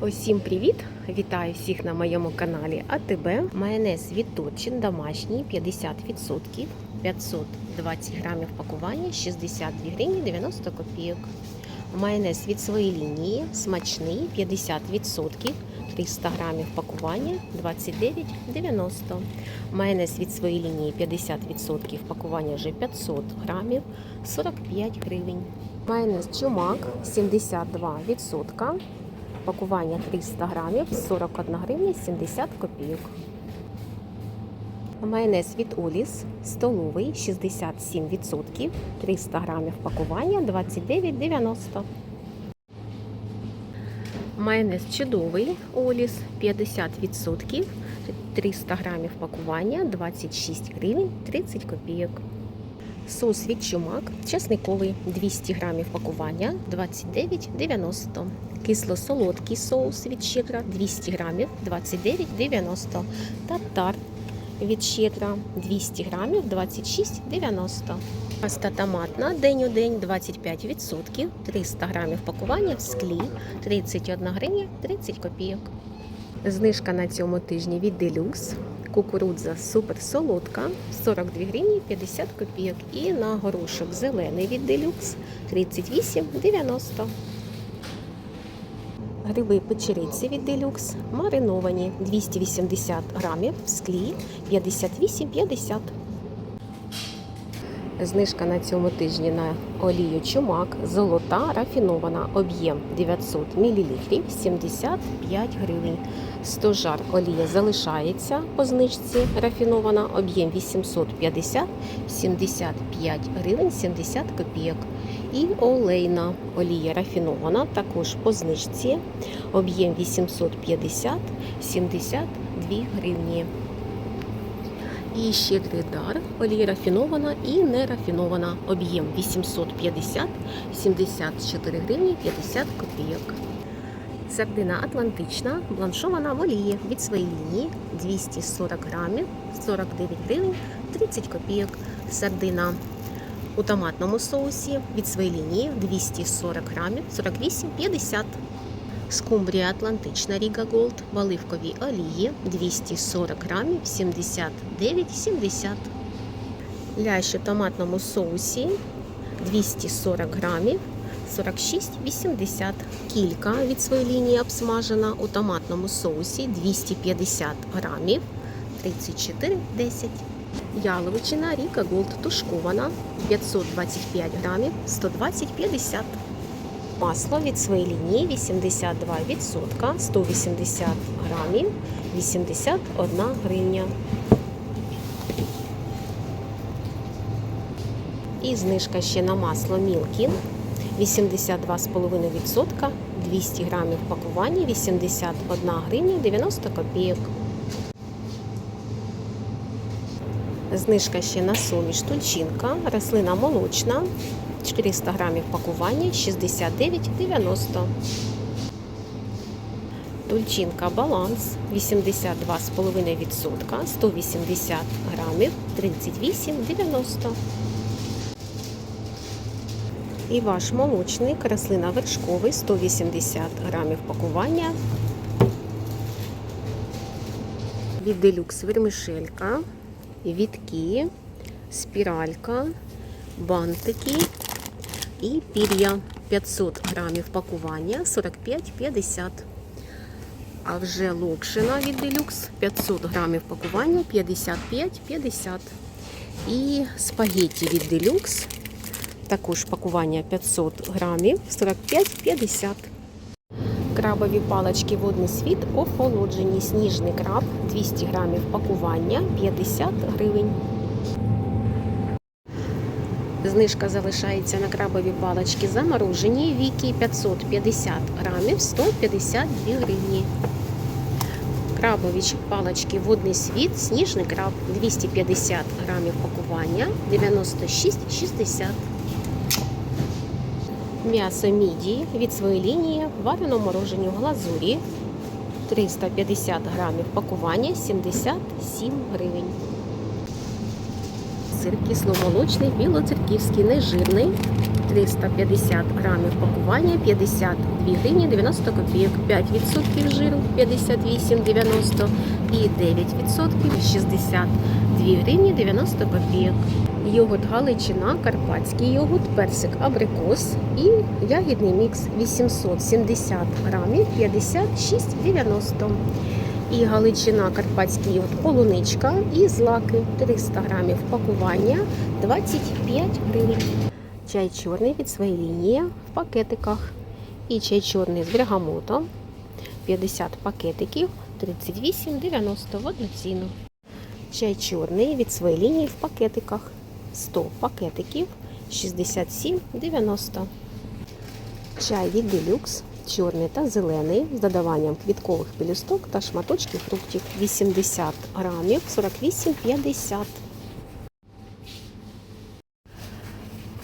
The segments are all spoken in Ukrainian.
Усім привіт! Вітаю всіх на моєму каналі АТБ. Майонез від Торчин домашній 50%, 520 грамів пакування, 62 гривні 90 копійок. Майонез від своєї лінії смачний 50%, 300 грамів пакування 29,90. Майонез від своєї лінії 50% пакування вже 500 грамів 45 гривень. Майонез чумак 72%. Пакування 300 грамів 41 гривня 70 копійок. Майонез від Оліс столовий 67%, 300 грамів пакування 29,90. Майонез чудовий Оліс 50%, 300 грамів пакування 26 гривень 30 копійок. Соус від чумак чесниковий 200 грамів пакування 29,90. Кисло-солодкий соус від щедра 200 грамів 29,90. Тартар від щедра 200 грамів 26,90. Паста томатна день у день 25%, 300 грамів пакування в склі 31 гривня 30 копійок. Знижка на цьому тижні від Deluxe. Кукурудза супер солодка 42 гривні 50 копійок. І на горошок зелений від делюкс 38,90. Гриби печериці від делюкс мариновані 280 грамів в склі 58,50. Знижка на цьому тижні на олію чумак золота рафінована об'єм 900 мл 75 гривень. Стожар олія залишається по знижці рафінована об'єм 850 75 гривень 70 копійок. І олейна олія рафінована також по знижці об'єм 850 72 гривні. І щедрий дар, олія рафінована і нерафінована. Об'єм 850, 74 гривні 50 копійок. Сардина Атлантична, бланшована в олії від своєї лінії 240 грамів, 49 гривень 30 копійок. Сардина у томатному соусі від своєї лінії 240 грамів, 48,50 Скумбрія Атлантична Ріга Голд в оливковій олії 240 грамів 79,70. Лящ у томатному соусі 240 грамів 46,80. Кілька від своєї лінії обсмажена у томатному соусі 250 грамів 34,10. Яловичина Ріка Голд тушкована 525 грамів 120,50. Масло від своєї лінії 82%, 180 грамів, 81 гривня. І знижка ще на масло Мілкін 82,5%, 200 грамів пакування, 81 гривня 90 копійок. Знижка ще на суміш тульчинка, рослина молочна 400 грамів пакування 69,90. Тульчинка баланс 82,5%, 180 грамів 38,90. І ваш молочник, рослина вершковий 180 грамів пакування. Від делюкс вермишелька, вітки, спіралька, бантики і пір'я 500 грамів пакування 45,50. А вже локшина від Deluxe 500 грамів пакування 55,50. І спагетті від Deluxe також пакування 500 грамів 45,50. Крабові палички водний світ охолоджені. Сніжний краб 200 грамів пакування 50 гривень. Знижка залишається на крабові палички заморожені. Віки 550 грамів 152 гривні. Крабові палички водний світ, сніжний краб 250 грамів пакування 96,60. М'ясо мідії від своєї лінії варено морожені в глазурі 350 грамів пакування 77 гривень. Сир кисломолочний, білоцерківський, нежирний. 350 грамів пакування, 52 гривні 90 копійок, 5% жиру 58,90 і 9% 62 гривні 90 копійок. Йогурт Галичина, карпатський йогурт, персик абрикос і ягідний мікс 870 грамів 56,90. І галичина, карпатський полуничка і злаки 300 грамів пакування 25 гривень. Чай чорний від своєї лінії в пакетиках. І чай чорний з бергамотом 50 пакетиків 38,90 в одну ціну. Чай чорний від своєї лінії в пакетиках 100 пакетиків 67,90. Чай від делюкс чорний та зелений з додаванням квіткових пелюсток та шматочків фруктів 80 грамів 48,50.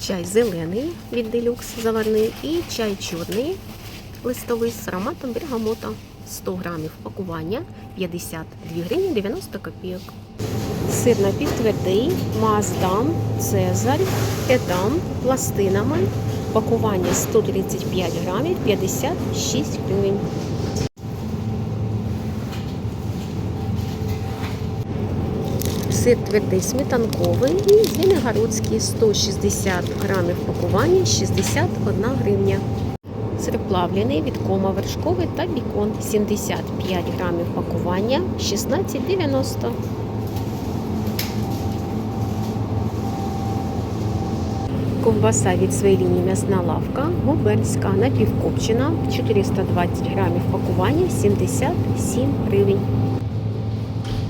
Чай зелений від делюкс заварний і чай чорний листовий з ароматом бергамота 100 грамів пакування 52 гривні 90 копійок. Сир напівтвердий, маздам, цезарь, едам, пластинами. Пакування 135 грамів 56 гривень. Сир твердий сметанковий і звінигородський 160 грамів пакування 61 гривня. Сир плавлений від кома вершковий та бікон 75 грамів пакування 16,90. Ковбаса від своєї лінії м'ясна лавка, губерська, напівкопчена, 420 грамів пакування 77 гривень.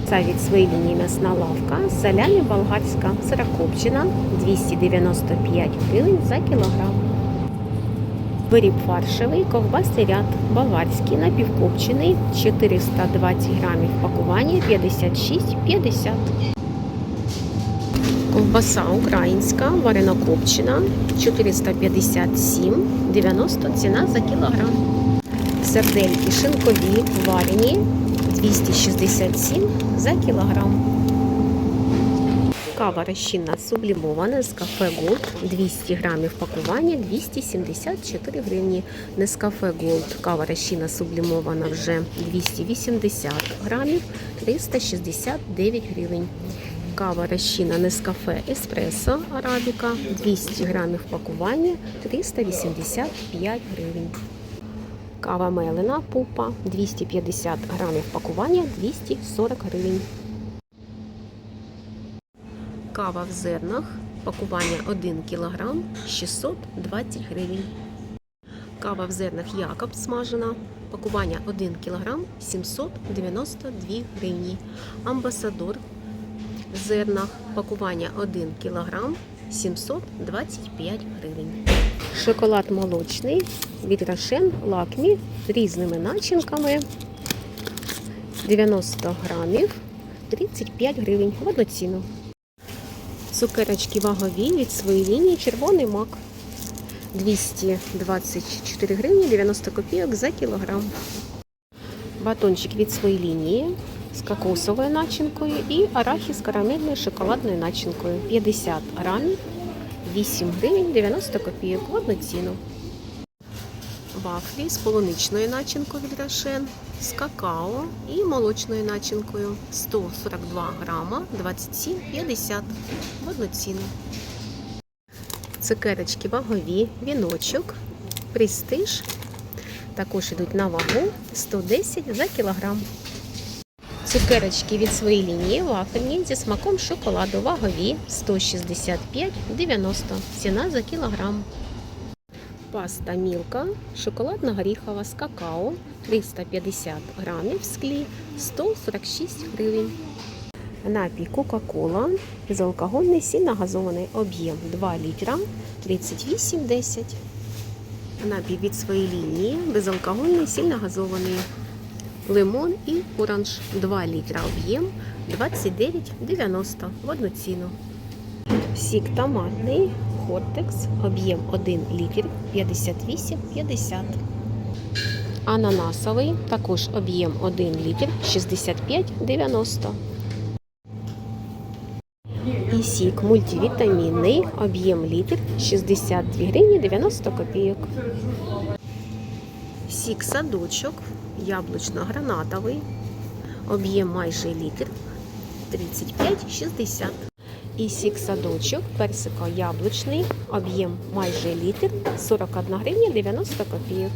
Це від своєї м'ясна лавка, салямі болгарська, сирокопчена, 295 гривень за кілограм. Виріб фаршевий, ковбасний ряд, баварський, напівкопчений, 420 грамів пакування 56,50. Ковбаса українська, варено-копчена, 457,90 ціна за кілограм. Сердельки шинкові, варені, 267 за кілограм. Кава розчинна сублімована з кафе Голд 200 грамів пакування 274 гривні. Нескафе Голд кава розчинна сублімована вже 280 грамів 369 гривень. Кава розчина Нескафе Еспресо Арабіка 200 грамів пакування 385 гривень. Кава мелена пупа 250 грамів пакування 240 гривень. Кава в зернах пакування 1 кг 620 гривень. Кава в зернах Якоб смажена пакування 1 кг 792 гривні. Амбасадор в зернах пакування 1 кг 725 гривень. Шоколад молочний від Рошен Лакмі з різними начинками 90 грамів 35 гривень в одну ціну. Цукерочки вагові від своєї лінії червоний мак 224 гривні 90 копійок за кілограм. Батончик від своєї лінії з кокосовою начинкою і арахіс з карамельною шоколадною начинкою 50 грамів 8 гривень 90 копійок в одну ціну. Вафлі з полуничною начинкою від з какао і молочною начинкою 142 грама 27,50 в одну ціну. Цукерочки вагові, віночок, престиж. Також йдуть на вагу 110 за кілограм. Цукерочки від своєї лінії вафельні зі смаком шоколаду вагові 165,90 ціна за кілограм. Паста мілка шоколадно-горіхова з какао 350 грамів в склі 146 гривень. Напій Кока-Кола безалкогольний сильногазований об'єм 2 літра 38,10. Напій від своєї лінії безалкогольний сильногазований лимон і оранж. 2 літра об'єм. 29,90 в одну ціну. Сік томатний. Хортекс об'єм 1 літр. 58,50. Ананасовий. Також об'єм 1 літр. 65,90. І сік мультивітамінний, об'єм літр. 62 гривні 90 копійок. Сік садочок яблучно-гранатовий, об'єм майже літр 35,60. І сік садочок персико-яблучний, об'єм майже літр 41 гривня 90 копійок.